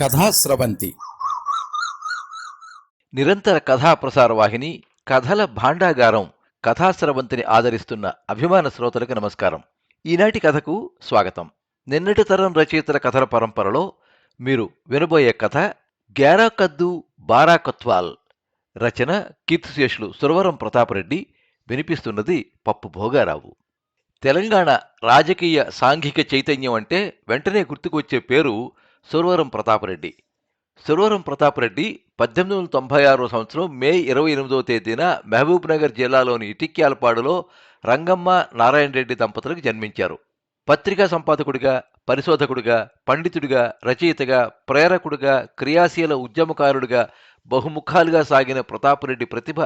కథాస్రవంతి నిరంతర కథా ప్రసార వాహిని కథల భాండాగారం కథాస్రవంతిని ఆదరిస్తున్న అభిమాన శ్రోతలకు నమస్కారం. ఈనాటి కథకు స్వాగతం. నిన్నటి తరం రచయితల కథల పరంపరలో మీరు వినబోయే కథ గ్యారా కద్దు బారా రచన కీర్తిశేషులు సురవరం ప్రతాపరెడ్డి. వినిపిస్తున్నది పప్పు భోగారావు. తెలంగాణ రాజకీయ సాంఘిక చైతన్యం అంటే వెంటనే గుర్తుకొచ్చే పేరు సురవరం ప్రతాపరెడ్డి. సురవరం ప్రతాపరెడ్డి పద్దెనిమిది వందల తొంభై ఆరో సంవత్సరం మే ఇరవై ఎనిమిదవ తేదీన మహబూబ్నగర్ జిల్లాలోని ఇటిక్యాలపాడులో రంగమ్మ నారాయణ రెడ్డి దంపతులకు జన్మించారు. పత్రికా సంపాదకుడిగా పరిశోధకుడిగా పండితుడిగా రచయితగా ప్రేరకుడిగా క్రియాశీల ఉద్యమకారుడిగా బహుముఖాలుగా సాగిన ప్రతాపరెడ్డి ప్రతిభ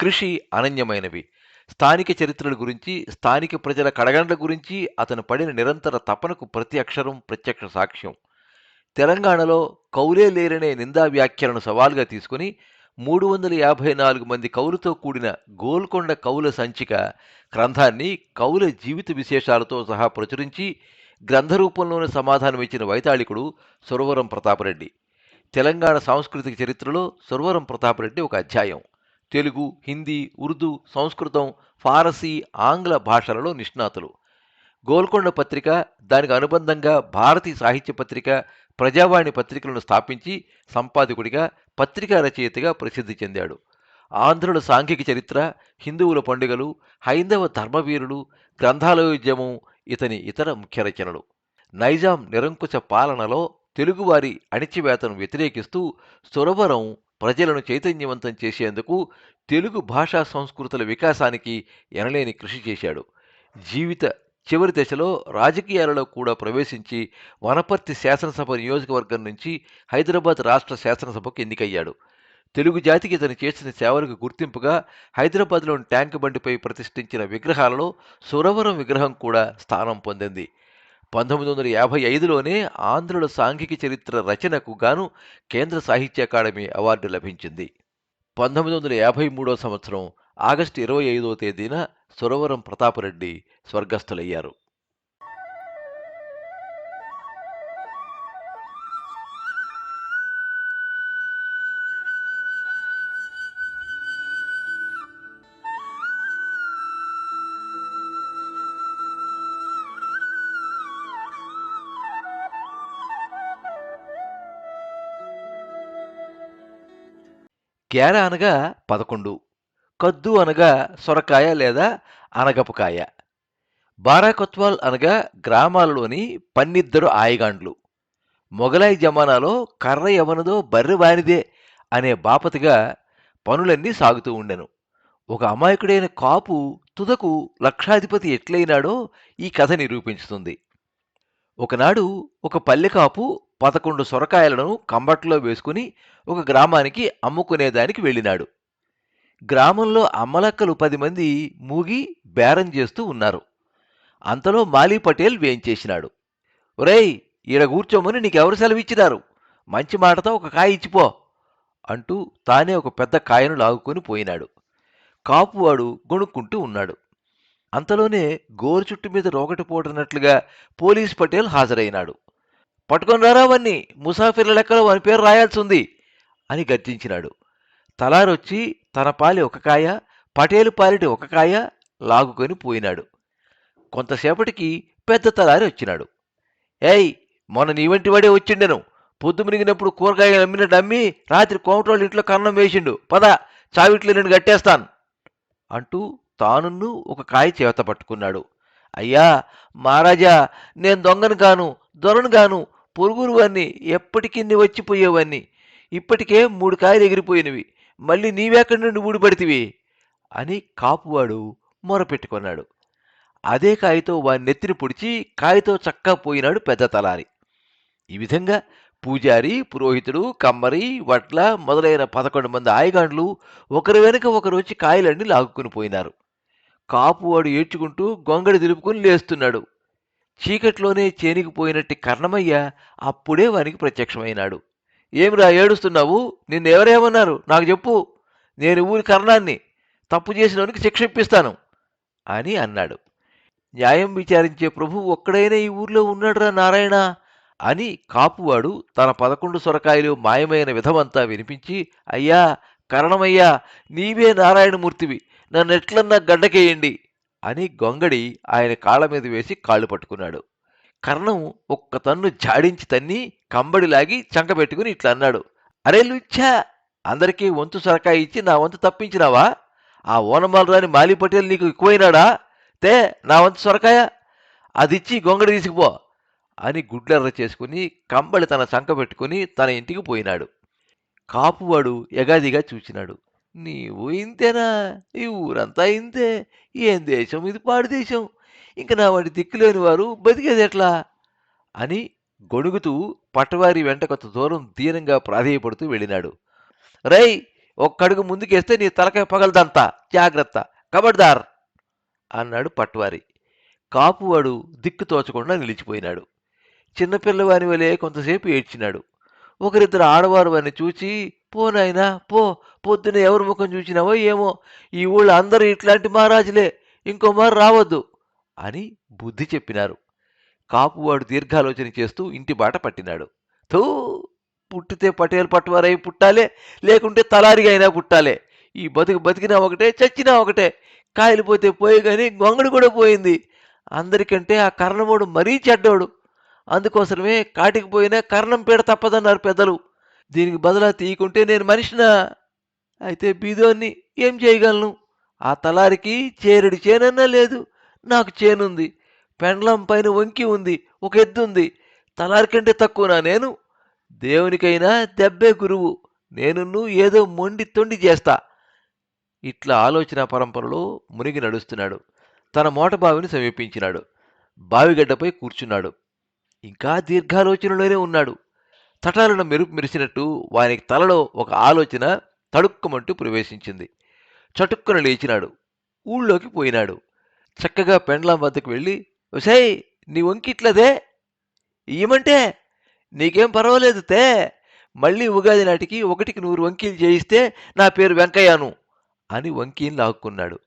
కృషి అనన్యమైనవి. స్థానిక చరిత్రల గురించి స్థానిక ప్రజల కడగండ్ల గురించి అతను పడిన నిరంతర తపనకు ప్రతి అక్షరం ప్రత్యక్ష సాక్ష్యం. తెలంగాణలో కౌలే లేరనే నిందా వ్యాఖ్యలను సవాల్గా తీసుకుని మూడు వందల యాభై నాలుగు మంది కవులతో కూడిన గోల్కొండ కవుల సంచిక గ్రంథాన్ని కవుల జీవిత విశేషాలతో సహా ప్రచురించి గ్రంథ రూపంలోనే సమాధానం ఇచ్చిన వైతాళికుడు సురవరం ప్రతాపరెడ్డి. తెలంగాణ సాంస్కృతిక చరిత్రలో సురవరం ప్రతాపరెడ్డి ఒక అధ్యాయం. తెలుగు హిందీ ఉర్దూ సంస్కృతం ఫారసీ ఆంగ్ల భాషలలో నిష్ణాతులు. గోల్కొండ పత్రిక దానికి అనుబంధంగా భారతీ సాహిత్య పత్రిక ప్రజావాణి పత్రికలను స్థాపించి సంపాదకుడిగా పత్రికా రచయితగా ప్రసిద్ధి చెందాడు. ఆంధ్రుల సాంఘిక చరిత్ర హిందువుల పండుగలు హైందవ ధర్మవీరులు గ్రంథాలయోద్యమం ఇతని ఇతర ముఖ్య రచనలు. నైజాం నిరంకుశ పాలనలో తెలుగువారి అణిచివేతను వ్యతిరేకిస్తూ సురవరం ప్రజలను చైతన్యవంతం చేసేందుకు తెలుగు భాషా సంస్కృతుల వికాసానికి ఎనలేని కృషి చేశాడు. జీవిత చివరి దశలో రాజకీయాలలో కూడా ప్రవేశించి వనపర్తి శాసనసభ నియోజకవర్గం నుంచి హైదరాబాద్ రాష్ట్ర శాసనసభకు ఎన్నికయ్యాడు. తెలుగు జాతికి ఇతను చేసిన సేవలకు గుర్తింపుగా హైదరాబాద్లోని ట్యాంక్ బండిపై ప్రతిష్ఠించిన విగ్రహాలలో సురవరం విగ్రహం కూడా స్థానం పొందింది. పంతొమ్మిది వందల యాభై ఐదులోనే ఆంధ్రుల సాంఘిక చరిత్ర రచనకు గాను కేంద్ర సాహిత్య అకాడమీ అవార్డు లభించింది. పంతొమ్మిది వందల యాభై మూడో సంవత్సరం ఆగస్టు ఇరవై ఐదో తేదీన సురవరం ప్రతాపరెడ్డి స్వర్గస్థులయ్యారు. గ్యార అనగా పదకొండు. కద్దు అనగా సొరకాయ లేదా అనగపకాయ. బారాకొత్వాల్ అనగా గ్రామాలలోని పన్నిద్దరు ఆయగాండ్లు. మొఘలాయి జమానాలో కర్ర ఎవనదో బర్రె వానిదే అనే బాపతిగా పనులన్నీ సాగుతూ ఉండెను. ఒక అమాయకుడైన కాపు తుదకు లక్షాధిపతి ఎట్లయినాడో ఈ కథ నిరూపించుతుంది. ఒకనాడు ఒక పల్లె కాపు పదకొండు సొరకాయలను కంబట్లో వేసుకుని ఒక గ్రామానికి అమ్ముకునేదానికి వెళ్ళినాడు. గ్రామంలో అమ్మలక్కలు పది మంది మూగి బేరం చేస్తూ ఉన్నారు. అంతలో మాలీ పటేల్ వేయించేసినాడు ఒరేయ్ ఈడ కూర్చోమని నీకెవరు సెలవిచ్చినారు? మంచి మాటతో ఒక కాయ ఇచ్చిపో అంటూ తానే ఒక పెద్ద కాయను లాగుకొని పోయినాడు. కాపువాడు గొణుక్కుంటూ ఉన్నాడు. అంతలోనే గోరు చుట్టు మీద రోగటి పోటున్నట్లుగా పోలీస్ పటేల్ హాజరైనాడు. పట్టుకొని రారావన్నీ ముసాఫిర్ల లెక్కలో వాని పేరు రాయాల్సి ఉంది అని గర్జించినాడు. తలారొచ్చి తన పాలి ఒక కాయ పటేలు పాలిటి ఒక కాయ లాగుకొని పోయినాడు. కొంతసేపటికి పెద్ద తలారి వచ్చినాడు. ఏయ్ మొన్న నీ వంటి వాడే వచ్చిండెను. పొద్దు మునిగినప్పుడు కూరగాయలు అమ్మినట్టు అమ్మి రాత్రి కోమటోళ్ళ ఇంట్లో కన్నం వేసిండు. పద చావిట్లో నేను కట్టేస్తాను. అంటూ తానున్ను ఒక కాయ చేత పట్టుకున్నాడు. అయ్యా మహారాజా నేను దొంగను గాను దొరను గాను పొరుగురు వాణ్ణి ఎప్పటికిన్ని వచ్చిపోయేవాణ్ణి ఇప్పటికే మూడు కాయలు ఎగిరిపోయినవి. మళ్ళీ నీవెక్కడి నుండి ఊడిపడితివి? అని కాపువాడు మొరపెట్టుకున్నాడు. అదే కాయతో వారి నెత్తిని పొడిచి కాయతో చక్కా పోయినాడు పెద్ద తలారి. ఈ విధంగా పూజారి పురోహితుడు కమ్మరి వడ్ల మొదలైన పదకొండు మంది ఆయగాండ్లు ఒకరి వెనుక ఒకరు వచ్చి కాయలన్నీ లాగుకుని పోయినారు. కాపువాడు ఏడ్చుకుంటూ గొంగడి దిలుపుకుని లేస్తున్నాడు. చీకట్లోనే చేనికిపోయినట్టు కర్ణమయ్య అప్పుడే వానికి ప్రత్యక్షమైనాడు. ఏమిరా ఏడుస్తున్నావు? నిన్నెవరేమన్నారు? నాకు చెప్పు. నేను ఊరి కర్ణాన్ని తప్పు చేసినవనికి శిక్ష ఇప్పిస్తాను అని అన్నాడు. న్యాయం విచారించే ప్రభు ఒక్కడైనా ఈ ఊర్లో ఉన్నాడురా నారాయణ అని కాపువాడు తన పదకొండు సొరకాయలు మాయమైన విధమంతా వినిపించి అయ్యా కరణమయ్యా నీవే నారాయణమూర్తివి. నన్నెట్లన్నా గడ్డకేయండి అని గొంగడి ఆయన కాళ్ళ మీద వేసి కాళ్ళు పట్టుకున్నాడు. కర్ణం ఒక్క తన్ను జాడించి తన్ని కంబడి లాగి చంకబెట్టుకుని ఇట్లా అన్నాడు. అరే లుచ్చా అందరికీ వంతు సరకాయ ఇచ్చి నా వంతు తప్పించినావా? ఆ ఓనమాలరాని మాలి పటేల్ నీకు ఎక్కువైనాడా? తే నా వంతు సొరకాయ అదిచ్చి గొంగడి తీసుకుపో అని గుడ్లెర్ర చేసుకుని కంబళి తన చంక పెట్టుకుని తన ఇంటికి పోయినాడు. కాపువాడు ఎగాదిగా చూచినాడు. నీవు ఇంతేనా? ఈ ఊరంతా ఇంతే. ఏం దేశం? ఇది పాడు దేశం. ఇంక నా వాడి దిక్కులేని వారు బతికేది ఎట్లా? అని గొడుగుతూ పట్టవారి వెంట కొంత దూరం దీనంగా ప్రాధేయపడుతూ వెళ్ళినాడు. రై ఒక్కడుగు ముందుకేస్తే నీ తలకాయ పగలదంతా. జాగ్రత్త. కబడ్దార్. అన్నాడు పట్వారి. కాపువాడు దిక్కు తోచకుండా నిలిచిపోయినాడు. చిన్నపిల్లవాని వలె కొంతసేపు ఏడ్చినాడు. ఒకరిద్దరు ఆడవారు వారిని చూచి పో నాయనా పో. పొద్దున ఎవరి ముఖం చూచినావో ఏమో. ఈ ఊళ్ళో అందరూ ఇట్లాంటి మహారాజులే. ఇంకో మారు రావద్దు. అని బుద్ధి చెప్పినారు. కాపువాడు దీర్ఘాలోచన చేస్తూ ఇంటి బాట పట్టినాడు. తూ పుట్టితే పటేల్ పట్టువారై పుట్టాలే లేకుంటే తలారిగా అయినా పుట్టాలే. ఈ బతుకు బతికినా ఒకటే చచ్చినా ఒకటే. కాయలు పోతే పోయి కానీ గొంగడు కూడా పోయింది. అందరికంటే ఆ కర్ణమోడు మరీ చెడ్డోడు. అందుకోసమే కాటికి పోయినా కర్ణం పీడ తప్పదన్నారు పెద్దలు. దీనికి బదులా తీయకుంటే నేను మనిషినా? అయితే బీదోన్ని ఏం చేయగలను? ఆ తలారికి చేరుడి చేనన్నా లేదు. నాకు చేనుంది. పెండ్లం పైన వంకి ఉంది. ఒక ఎద్దుంది. తలారి కంటే తక్కువనా నేను? దేవునికైనా దెబ్బే గురువు. నేనున్ను ఏదో మొండి తొండి చేస్తా. ఇట్లా ఆలోచన పరంపరలో మునిగి నడుస్తున్నాడు. తన మోట బావిని సమీపించినాడు. బావిగడ్డపై కూర్చున్నాడు. ఇంకా దీర్ఘాలోచనలోనే ఉన్నాడు. తటాలను మెరుపు మెరిసినట్టు వానికి తలలో ఒక ఆలోచన తడుక్కమంటూ ప్రవేశించింది. చటుక్కున లేచినాడు. ఊళ్ళోకి పోయినాడు. చక్కగా పెండ్లాం వద్దకు వెళ్ళి ఒసై నీ వంకిట్లదే ఇయ్యమంటే నీకేం పర్వాలేదు తే. మళ్ళీ ఉగాది నాటికి ఒకటికి నూరు వంకీలు చేయిస్తే నా పేరు వెంకయ్యను అని వంకీని లాక్కున్నాడు.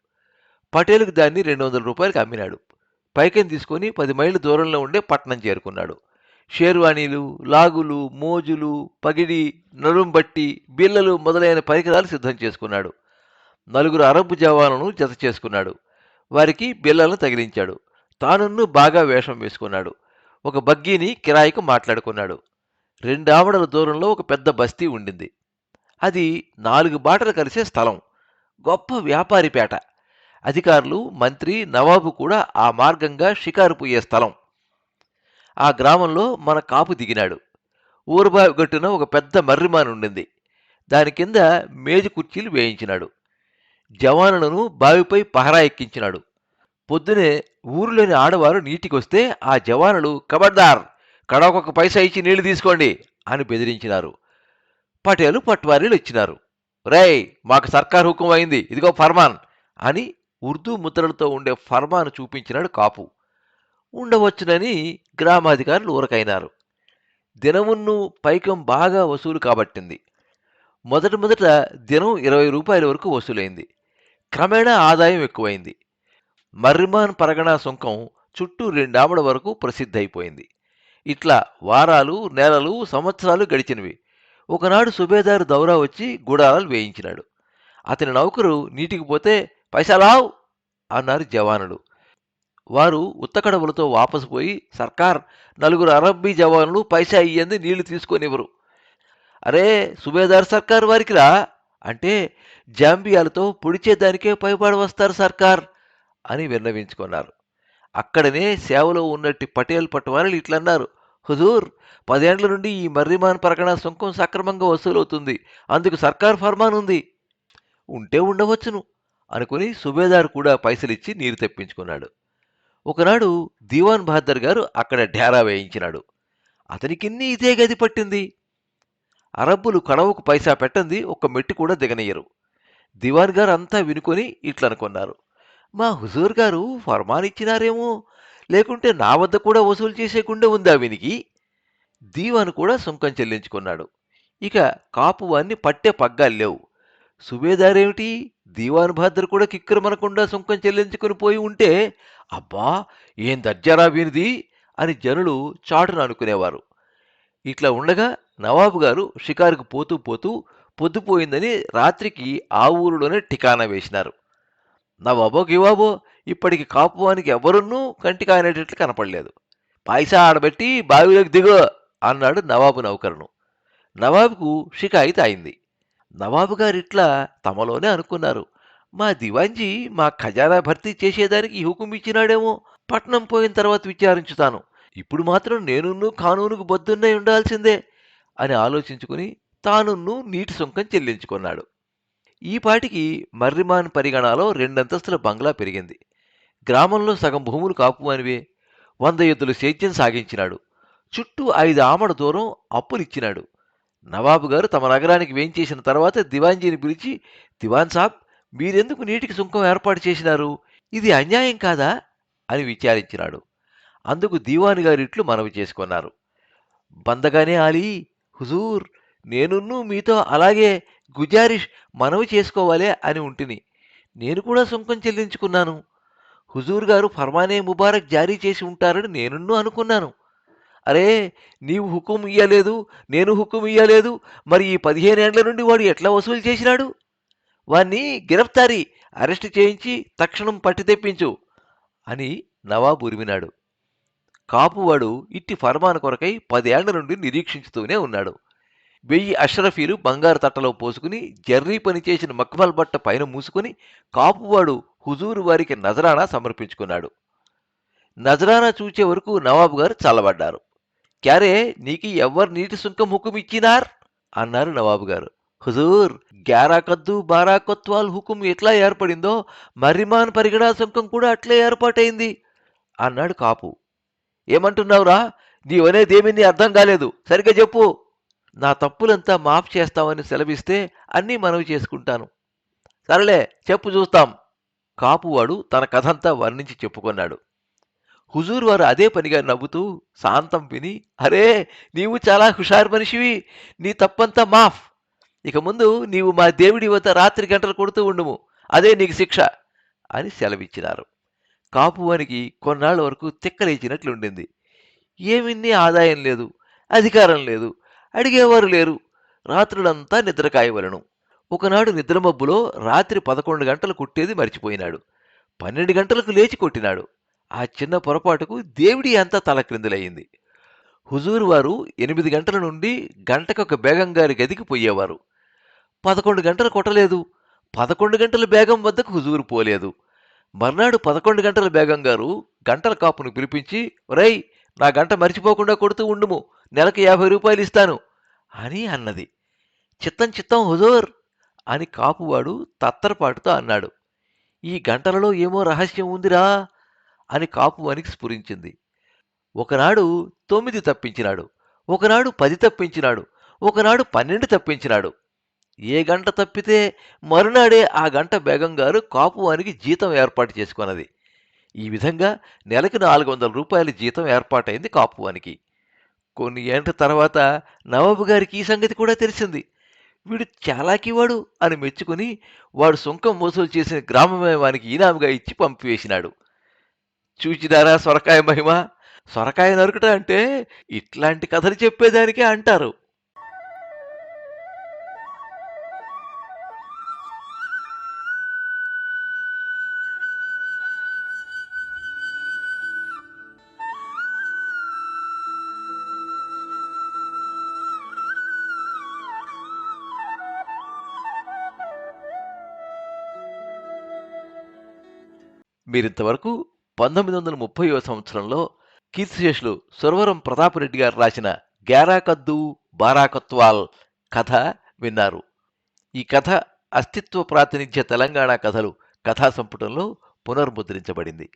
పటేలుకు దాన్ని రెండు వందల రూపాయలకు అమ్మినాడు. పైకం తీసుకొని పది మైళ్ళ దూరంలో ఉండే పట్టణం చేరుకున్నాడు. షేర్వాణీలు లాగులు మోజులు పగిడి నడుంబట్టి బిల్లలు మొదలైన పరికరాలు సిద్ధం చేసుకున్నాడు. నలుగురు అరబ్బు జవానులను జత చేసుకున్నాడు. వారికి బిల్లలను తగిలించాడు. తానున్ను బాగా వేషం వేసుకున్నాడు. ఒక బగ్గీని కిరాయికి మాట్లాడుకున్నాడు. రెండావడల దూరంలో ఒక పెద్ద బస్తీ ఉండింది. అది నాలుగు బాటలు కలిసే స్థలం. గొప్ప వ్యాపారిపేట అధికారులు మంత్రి నవాబు కూడా ఆ మార్గంగా షికారు పోయే స్థలం. ఆ గ్రామంలో మన కాపు దిగినాడు. ఊరబావి గట్టున ఒక పెద్ద మర్రిమాన్ ఉండింది దాని కింద మేజు కుర్చీలు వేయించినాడు. జవానులను బావిపై పహరా ఎక్కించినాడు. పొద్దునే ఊరిలోని ఆడవారు నీటికొస్తే ఆ జవానులు కబడ్దార్ కడవకొక పైసా ఇచ్చి నీళ్ళు తీసుకోండి అని బెదిరించినారు. పటేలు పట్వారీలు ఇచ్చినారు రేయ్ మాకు సర్కార్ హుకుం అయింది ఇదిగో ఫర్మాన్ అని ఉర్దూ ముద్రలతో ఉండే ఫర్మాన్ చూపించినాడు కాపు. ఉండవచ్చునని గ్రామాధికారులు ఊరకైనారు. దినమున్ను పైకం బాగా వసూలు కాబట్టింది. మొదట మొదట దినం ఇరవై రూపాయల వరకు వసూలైంది. క్రమేణా ఆదాయం ఎక్కువైంది. మర్రిమాన్ పరగణా సుంకం చుట్టూ రెండామడ వరకు ప్రసిద్ధైపోయింది. ఇట్లా వారాలు నెలలు సంవత్సరాలు గడిచినవి. ఒకనాడు సుబేదారు దౌరా వచ్చి గుడారాలు వేయించినాడు. అతని నౌకరు నీటికి పోతే పైసలావ్ అన్నారు జవానులు. వారు ఉత్తకడవులతో వాపసు పోయి సర్కార్ నలుగురు అరబ్బీ జవానులు పైసా ఇయ్యంది నీళ్ళు తీసుకొనివ్వరు. అరే సుబేదార్ సర్కార్ వారికిరా అంటే జాంబియాలతో పొడిచేదానికే పైబడి వస్తారు సర్కార్ అని విన్నవించుకున్నారు. అక్కడనే సేవలో ఉన్నట్టు పటేల్ పట్టువారులు ఇట్లన్నారు హుజూర్ పదేండ్ల నుండి ఈ మర్రిమాన్ ప్రకటన సుంకం సక్రమంగా వసూలవుతుంది అందుకు సర్కార్ ఫర్మాన్ ఉంది. ఉంటే ఉండవచ్చును అనుకుని సుబేదార్ కూడా పైసలిచ్చి నీరు తెప్పించుకున్నాడు. ఒకనాడు దీవాన్ బహదర్ గారు అక్కడ ఢేరా వేయించినాడు. అతనికిన్ని ఇదే గది పట్టింది. అరబ్బులు కడవకు పైసా పెట్టంది ఒక్క మెట్టు కూడా దిగనయ్యరు దివాన్ గారు అంతా వినుకొని ఇట్లనుకున్నారు. మా హుజూర్ గారు ఫర్మాన్ ఇచ్చినారేమో లేకుంటే నా వద్ద కూడా వసూలు చేసే గుండె ఉందా వినికి? దీవాన్ కూడా సుంకం చెల్లించుకున్నాడు. ఇక కాపువాన్ని పట్టే పగ్గాలు లేవు. సుబేదారేమిటి? దీవాన్ భద్ర కూడా కిక్కురమనకుండా సుంకం చెల్లించుకుని పోయి ఉంటే అబ్బా ఏం దర్జారా వీనిది? అని జనులు చాటున అనుకునేవారు. ఇట్లా ఉండగా నవాబు గారు షికారుకు పోతూ పోతూ పొద్దుపోయిందని రాత్రికి ఆ ఊరిలోనే ఠికానా వేసినారు. నవాబో గివాబో ఇప్పటికి కాపువానికి ఎవరున్నూ కంటి ఆయనట్లు కనపడలేదు. పైసా ఆడబెట్టి బావిలోకి దిగు అన్నాడు నవాబు నౌకరును నవాబుకు షికాయిత్ అయింది. నవాబు గారు ఇట్లా తమలోనే అనుకున్నారు. మా దివాంజీ మా ఖజానా భర్తీ చేసేదానికి హుకుం ఇచ్చినాడేమో పట్నం పోయిన తర్వాత విచారించుతాను. ఇప్పుడు మాత్రం నేనున్ను కానూనుకు బొద్దున్నై ఉండాల్సిందే అని ఆలోచించుకుని తానున్ను నీటి సుంకం చెల్లించుకున్నాడు. ఈ పాటికి మర్రిమాన్ పరిగణాలో రెండంతస్తుల బంగ్లా పెరిగింది. గ్రామంలో సగం భూములు కాపుమనివే. వంద ఎద్దులు సేద్యం సాగించినాడు. చుట్టూ ఐదు ఆమడ దూరం అప్పులిచ్చినాడు. నవాబు గారు తమ నగరానికి వేయించేసిన తర్వాత దివాన్జీని పిలిచి దివాన్ సాబ్ మీరెందుకు నీటికి సుంకం ఏర్పాటు చేసినారు? ఇది అన్యాయం కాదా? అని విచారించినాడు. అందుకు దీవాని గారిట్లు మనవి చేసుకున్నారు. బందగానే ఆలీ హుజూర్ నేనున్ను మీతో అలాగే గుజారిష్ మనవి చేసుకోవాలే అని ఉంటిని. నేను కూడా సుంకం చెల్లించుకున్నాను. హుజూర్ గారు ఫర్మానే ముబారక్ జారీ చేసి ఉంటారని నేనున్ను అనుకున్నాను. అరే నీవు హుకుం ఇయ్యలేదు నేను హుకుం ఇయ్యలేదు మరి ఈ పదిహేనేండ్ల నుండి వాడు ఎట్లా వసూలు చేసినాడు? వాణ్ణి గిరఫ్తారీ అరెస్ట్ చేయించి తక్షణం పట్టి తెప్పించు అని నవాబు ఉరిమినాడు. కాపువాడు ఇట్టి ఫర్మాన్ కొరకై పదేళ్ళ నుండి నిరీక్షించుతూనే ఉన్నాడు. వెయ్యి అష్రఫీలు బంగారు తట్టలో పోసుకుని జర్రీ పని చేసిన మక్మల్ బట్ట పైన మూసుకుని కాపువాడు హుజూరు వారికి నజరానా సమర్పించుకున్నాడు. నజరానా చూచే వరకు నవాబు గారు చల్లబడ్డారు. క్యారే నీకు ఎవ్వరు నీటి సుంకం హుకుం ఇచ్చినార్ అన్నారు నవాబు గారు. హుజూర్ గ్యారాకద్దు బారాకత్వాల్ హుకుం ఎట్లా ఏర్పడిందో మర్రిమాన్ పరిగణా సుంకం కూడా అట్లే ఏర్పాటైంది అన్నాడు కాపు. ఏమంటున్నావురా? నీవనేదేమీ అర్థం కాలేదు. సరిగ్గా చెప్పు. నా తప్పులంతా మాఫ్ చేస్తామని సెలవిస్తే అన్నీ మనవి చేసుకుంటాను. సరలే చెప్పు చూస్తాం. కాపువాడు తన కథంతా వర్ణించి చెప్పుకొన్నాడు. హుజూర్ వారు అదే పనిగా నవ్వుతూ శాంతం విని అరే నీవు చాలా హుషారు మనిషివి. నీ తప్పంతా మాఫ్. ఇక ముందు నీవు మా దేవుడి వద్ద రాత్రి గంటలు కొడుతూ ఉండుము. అదే నీకు శిక్ష అని సెలవిచ్చినారు. కాపువానికి కొన్నాళ్ళ వరకు తిక్కలేచినట్లుండింది ఏమిన్ని ఆదాయం లేదు అధికారం లేదు అడిగేవారు లేరు. రాత్రులంతా నిద్ర కాయవలను. ఒకనాడు నిద్రమబ్బులో రాత్రి పదకొండు గంటలు కుట్టేది మర్చిపోయినాడు. పన్నెండు గంటలకు లేచి కొట్టినాడు. ఆ చిన్న పొరపాటుకు దేవుడి అంతా తలక్రిందులయ్యింది హుజూరు వారు ఎనిమిది గంటల నుండి గంటకొక బేగం గారి గదికి పోయేవారు. పదకొండు గంటలు కొట్టలేదు. పదకొండు గంటల బేగం వద్దకు హుజూరు పోలేదు. మర్నాడు పదకొండు గంటల బేగం గారు గంటల కాపును పిలిపించి రై నా గంట మర్చిపోకుండా కొడుతూ ఉండుము. నెలకు యాభై రూపాయలు ఇస్తాను. అని అన్నది. చిత్తం చిత్తం హుజోర్ అని కాపువాడు తత్తరపాటుతో అన్నాడు. ఈ గంటలలో ఏమో రహస్యం ఉందిరా అని కాపువానికి స్ఫురించింది. ఒకనాడు తొమ్మిది తప్పించినాడు. ఒకనాడు పది తప్పించినాడు. ఒకనాడు పన్నెండు తప్పించినాడు. ఏ గంట తప్పితే మరునాడే ఆ గంట బేగం గారు కాపువానికి జీతం ఏర్పాటు చేసుకున్నది ఈ విధంగా నెలకు నాలుగు వందల రూపాయల జీతం ఏర్పాటైంది కాపువానికి కొన్ని ఏంట తర్వాత నవాబు గారికి ఈ సంగతి కూడా తెలిసింది. వీడు చాలాకివాడు అని మెచ్చుకుని వాడు సుంకం వసూలు చేసిన గ్రామమే వానికి ఈనాముగా ఇచ్చి పంపివేసినాడు. చూచిదారా సొరకాయ మహిమ? సొరకాయ నరుకుట అంటే ఇట్లాంటి కథలు చెప్పేదానికే అంటారు. మీరింతవరకు పంతొమ్మిది వందల ముప్పైవ సంవత్సరంలో కీర్తిశేషులు సురవరం ప్రతాపరెడ్డి గారు రాసిన గ్యారాకద్దు బారాకత్వాల్ కథ విన్నారు. ఈ కథ అస్తిత్వ ప్రాతినిధ్య తెలంగాణ కథలు కథా సంపుటంలో పునర్ముద్రించబడింది.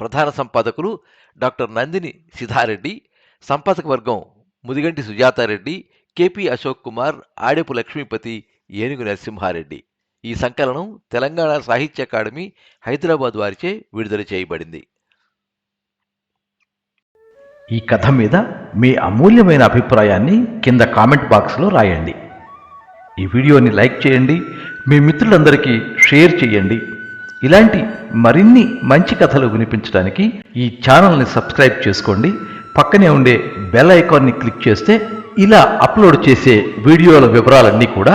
ప్రధాన సంపాదకులు డాక్టర్ నందిని సిధారెడ్డి సంపాదక వర్గం ముదిగంటి సుజాతారెడ్డి కెపి అశోక్ కుమార్ ఆడెపు లక్ష్మీపతి ఏనుగు నరసింహారెడ్డి. ఈ సంకలనం తెలంగాణ సాహిత్య అకాడమీ హైదరాబాద్ వారిచే విడుదల చేయబడింది. ఈ కథ మీద మీ అమూల్యమైన అభిప్రాయాన్ని కింద కామెంట్ బాక్స్లో రాయండి. ఈ వీడియోని లైక్ చేయండి మీ మిత్రులందరికీ షేర్ చేయండి. ఇలాంటి మరిన్ని మంచి కథలు వినిపించడానికి ఈ ఛానల్ని సబ్స్క్రైబ్ చేసుకోండి. పక్కనే ఉండే బెల్ ఐకాన్ని క్లిక్ చేస్తే ఇలా అప్లోడ్ చేసే వీడియోల వివరాలన్నీ కూడా